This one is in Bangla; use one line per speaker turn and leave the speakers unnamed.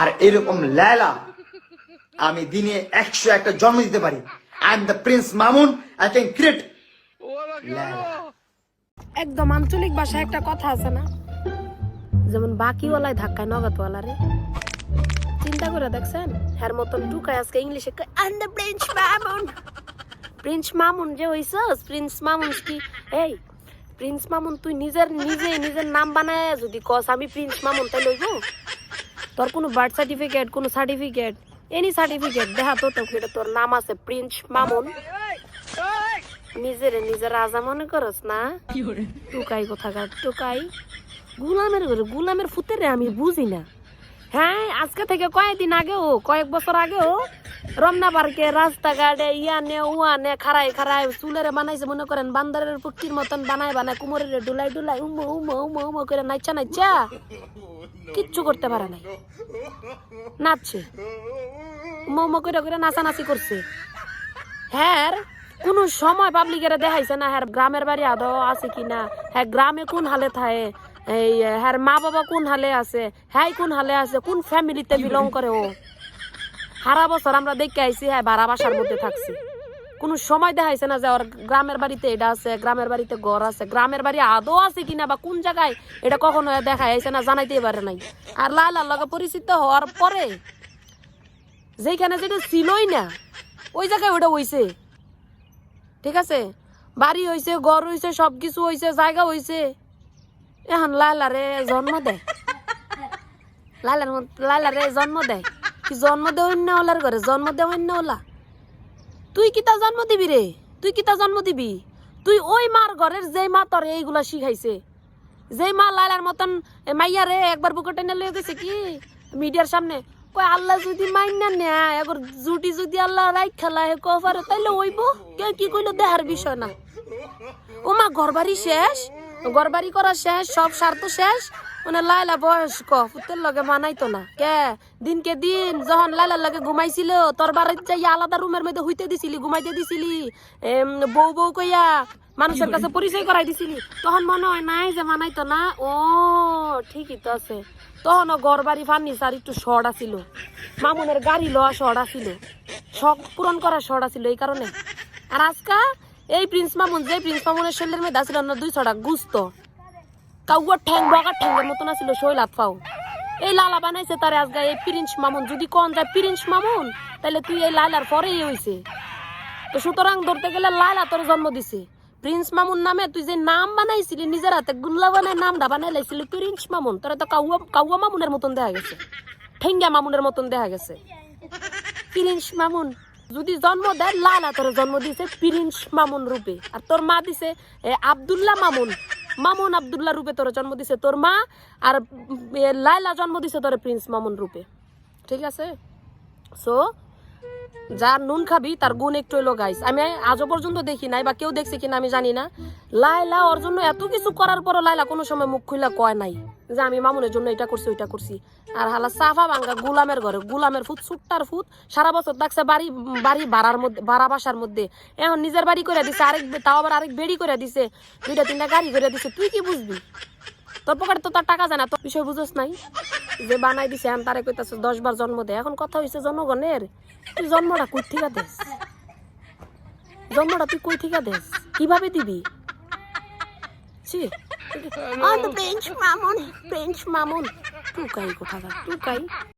আর এরকম লেলা আমি দিনে একশো একটা জন্ম দিতে পারি। I am the prince Mamun I can create
একদম আঞ্চলিক ভাষায় একটা কথা আছে না? যেমন বাকিওয়ালায় ধাক্কায় নগদওয়ালা রে। চিন্তা করে দেখছেন? হ্যার মতন টুকায় আজকে ইংলিশে and the prince Mamun prince Mamun যে হইছস প্রিন্স মামুন কি? এই প্রিন্স মামুন তুই নিজের নিজে নিজের নাম বানায় যদি কস আমি প্রিন্স মামুন তাই লইব তোর কোনো বার্থ সার্টিফিকেট কোনো সার্টিফিকেট এনি সার্টিফিকেট দেখা তো তোর এটা তোর নাম আছে প্রিন্স মামুন। নিজের নিজের রাজা মনে করস না? টুকাই কোথাকার টুকাই। গুলামের ঘরে গুলামের ফুতেরে আমি বুঝি না। হ্যাঁ আজকে থেকে কয়েকদিন আগেও কয়েক বছর আগেও রমনা পার্কে, রাস্তাঘাটে ইয়া নে উয়া নে খারাই খারাই চুলেরে বানাইছে, মনে করেন, বান্দারের পুক্তির মতন বানায় বানায়, কুমোরের ডুলাই ডুলাই, উমো উমো উমো উমো করে নাইচা নাচা কিচ্ছু করতে পারে নাই। নাচছে। উমো উমো করে করে নাচানাচি করছে। হ্যাঁ কোন সময় পাবলিকের দেখাইছে না হ্যাঁ গ্রামের বাড়ি আদৌ আছে কিনা হ্যাঁ গ্রামে কোন হালে থাকে এই হ্যাঁ মা বাবা কোন হালে আছে? হ্যাঁ কোন হালে আছে? কোন ফ্যামিলিতে বিলং করে ও? সারা বছর আমরা দেখে আইছি হ্যাঁ ভাড়া বাসার মধ্যে থাকছি। কোনো সময় দেখাইছে না যে ওর গ্রামের বাড়িতে এটা আছে, গ্রামের বাড়িতে ঘর আছে, গ্রামের বাড়ি আদৌ আছে কিনা বা কোন জায়গায় এটা কখনো দেখা আইছে না, জানাইতেই পারে নাই। আর লাল লগে পরিচিত হওয়ার পরে যেখানে যেটা ছিলই না, ওই জায়গায় ওটা হইছে। ঠিক আছে? বাড়ি হইছে, ঘর হইছে সব কিছু হইছে, জায়গা হইছে। এখন লালারে জন্ম দেয়। লালার মত- লালারে জন্ম দেয়। কি জন্ম দে অন্য ওলার ঘরে? জন্ম দে অন্য ওলা? তুই কিতা জন্ম দিবি রে? তুই কিতা জন্ম দিবি? তুই ওই মার ঘরের যে মা তোর এইগুলা শিখাইছে। যে মা লালার মতন মাইয়া রে একবার বুকে টেনে লয়ে গেছে কি? মিডিয়ার সামনে। কই আল্লাহ যদি মাইনা নেয় এবার জুটি যদি আল্লাহ রাইট খেলা হে কফারে, তাইলে হইব কে কি কইলো দেহার বিষয় না। ও মা ঘরবাড়ি শেষ? ঘরবাড়ি করা শেষ? সব স্বার্থ শেষ? মানে লাইলা বয়স্ক পুতের লগে মানাইতো না। কে? দিনকে দিন যখন লাইলার লগে ঘুমাইছিল তোর বাড়িতে যাই আলাদা রুমের মধ্যে হইতে দিছিলি ঘুমাইতে দিছিলি। বউ বউ কইয়া মানুষের কাছে পরিচয় করাই দিছিলি। তখন মনে হয় নাই যে মানাইতো না। ও ঠিকই তো আছে। তখন ঘর বাড়ি ফার্নিচার একটু শর্ট আছিল। মামুনের গাড়ি লওয়া শর্ট আছিল। শখ পূরণ করা শর্ট আছিল এই কারণে। আর আজকা এই প্রিন্স মামুন যে প্রিন্স মামুনের শরীরের মধ্যে আছিল দুই ছটা গুস্ত। কাউয়ার ঠ্যাং বগার ঠ্যাঙ্গের মতন আছিল শৈলাত পাও এই লালা বানাইছে তারে আজকে এই প্রিন্স মামুন। যদি কন যায় প্রিন্স মামুন তাহলে তুই এই লালার পরেই হইছে। তো সুতরাং ধরতে গেলে লালা তোর জন্ম দিছে। প্রিন্স মামুন নামে তুই যে নাম বানাইছিলি, নিজের হাতে গুল্লা বানাই নামটা বানাই লাইছিলি প্রিন্স মামুন, তোরা তো কাউয়া কাউয়া মামুনের মতন দেখা গেছে। ঠেঙ্গা মামুনের মতন দেখা গেছে। প্রিন্স মামুন, যদি জন্ম দেয়, লালা তোর জন্ম দিছে প্রিন্স মামুন রূপে। আর তোর মা দিছে আব্দুল্লাহ মামুন। মামুন আব্দুল্লাহ রূপে তোর জন্ম দিছে তোর মা, আর লাইলা জন্ম দিছে তোর প্রিন্স মামুন রূপে। ঠিক আছে? সো যার নুন খাবি, তার গুণ একটু এলো গাইস আমি আজও পর্যন্ত দেখি নাই বা কেউ দেখছে কিনা আমি জানি না। লাইলা ওর জন্য এত কিছু করার পরও লাইলা কোনো সময় মুখ খুলে কয় নাই যে আমি মামুনের জন্য এটা করছি, ওইটা করছি। আর হালা সাফা ভাঙ্গা গুলামের ঘরে, গুলামের ফুট, সুট্টার ফুট, সারা বছর থাকছে বাড়ি বাড়ি ভাড়ার মধ্যে ভাড়া বাসার মধ্যে। এখন নিজের বাড়ি করে দিছে, আরেক তাও আবার আরেক বেড়ি করে দিছে, দুইটা তিনটা গাড়ি করে দিছে, তুই কি বুঝবি? তোর পকেটে তো তার টাকা জানা তোর বিষয় বুঝোস নাই? যে বানাই দিছে এখন তারে কইতাছে দশ বার জন্ম দেয় এখন কথা হয়েছে জনগণের তুই জন্মটা কই ঠিকা দেস জন্মটা তুই কই ঠিকা দেস কীভাবে দিবি? ছি প্রিন্স মামুন প্রিন্স মামুন। টুকাই কোথাকার টুকাই।